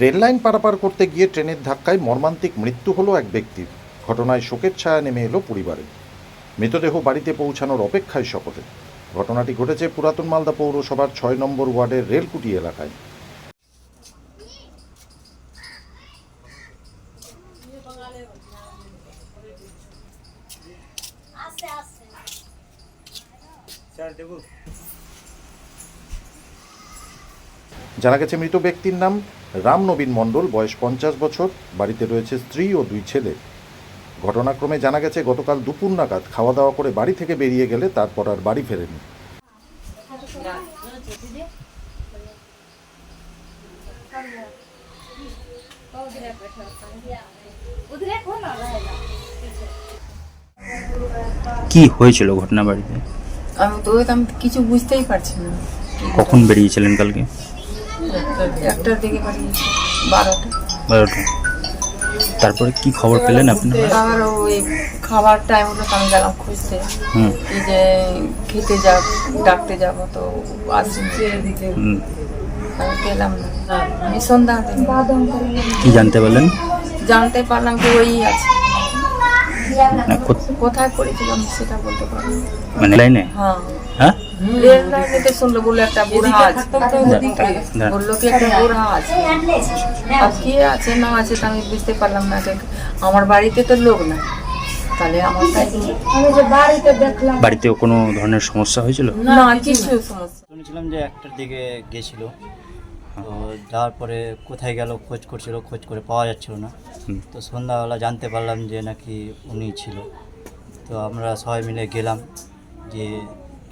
Rail line পারাপার করতে গিয়ে ট্রেনের ধাক্কায় মর্মান্তিক মৃত্যু হলো এক ব্যক্তির। ঘটনায় শোকের ছায়া নেমে এলো পরিবারে। মৃতদেহ বাড়িতে পৌঁছানোর অপেক্ষায় সকলে। ঘটনাটি ঘটেছে পুরাতন মালদা পৌরসভার ছয় নম্বর ওয়ার্ডের রেলকুটি এলাকায়। জানা গেছে, মৃত ব্যক্তির নাম রামনবীন মণ্ডল বয়স পঞ্চাশ বছর বাড়িতে রয়েছে স্ত্রী ও দুই ছেলে। ঘটনাক্রমে জানা গেছে গতকাল দুপুর নাগাদ খাওয়া দাওয়া করে বাড়ি থেকে বেরিয়ে গেলে তারপর আর বাড়ি ফেরেনি কি হয়েছিল ঘটনা বাড়িতে? আমি তো আমি কিছু বুঝতেই পারছি না। কখন বেরিয়েছিলেন কালকে? একটার দিকে পাঠিয়েছি বারোটা। বারোটা। তারপরে কি খবর পেলেন আপনি? আবার ওই খাবার টাইম হলো তো আমি গেলাম খুঁজতে। এই যে খেতে যাব ডাকতে যাব তো হুম। আমি পেলাম না কি জানতে পারলেন? জানতে পারলাম কি ওই আছে। কোথায় পড়েছিলাম সেটা বলতে পারব না। মানে লাইনে? হ্যাঁ। হ্যাঁ? রেল লাইনেতে শুনলো বলল একটা বুড়া আছে বলল কি একটা বুড়া আছে আর কে আছে না আছে তা আমি বুঝতে পারলাম না আমার বাড়িতে তো লোক না তাহলে আমার কাছে আমি যে বাড়িতে বাড়িতেও কোনো ধরনের সমস্যা হয়েছিল? না কিছু সমস্যা। শুনেছিলাম যে একটার দিকে গেছিল। তো যাওয়ার পরে কোথায় গেল খোঁজ করছিল খোঁজ করে পাওয়া যাচ্ছিল না। তো সন্ধ্যাবেলা জানতে পারলাম যে নাকি উনি ছিল। তো আমরা সবাই মিলে গেলাম যে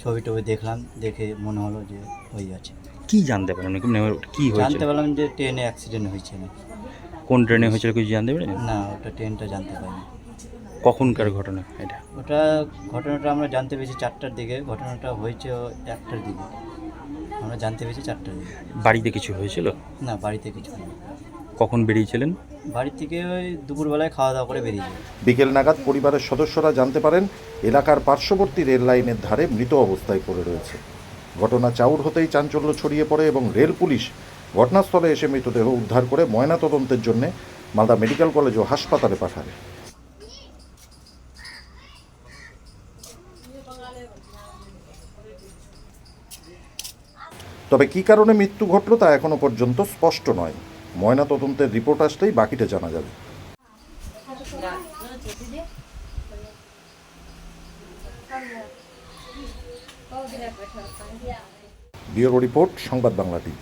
ছবি টবি দেখলাম দেখে মনে হলো যে ওই আছে কি জানতে পারলেন কি মানে কি হয়েছিল? জানতে পারলাম যে ট্রেনে অ্যাক্সিডেন্ট হয়েছে নাকি। কোন ট্রেনে হয়েছিল কিছু জানতে পারলেন না ওটা ট্রেনটা জানতে পারিনি। কখনকার ঘটনা এটা? ওটা ঘটনাটা আমরা জানতে পেরেছি চারটার দিকে ঘটনাটা হয়েছে একটার দিকে। আমরা জানতে পেরেছি চারটার দিকে। বাড়িতে কিছু হয়েছিল? না বাড়িতে কিছু নেই কখন বেরিয়েছিলেন? বাড়ি থেকে ওই দুপুরবেলায় খাওয়া দাওয়া করে বেরিয়ে যাই বিকেল নাগাদ পরিবারের সদস্যরা জানতে পারেন এলাকার পার্শ্ববর্তী রেল লাইনের ধারে মৃত অবস্থায় পড়ে রয়েছে। ঘটনা চাউর হতেই চাঞ্চল্য ছড়িয়ে পড়ে এবং রেল পুলিশ ঘটনাস্থলে এসে মৃতদেহ উদ্ধার করে ময়নাতদন্তের জন্য মালদা মেডিকেল কলেজ ও হাসপাতালে পাঠায়। তবে কী কারণে মৃত্যু ঘটল তা এখনও পর্যন্ত স্পষ্ট নয়। ময়নাতদন্তের রিপোর্ট আসলেই বাকিটা জানা যাবে। ব্যুরো রিপোর্ট সংবাদ বাংলা টিভি।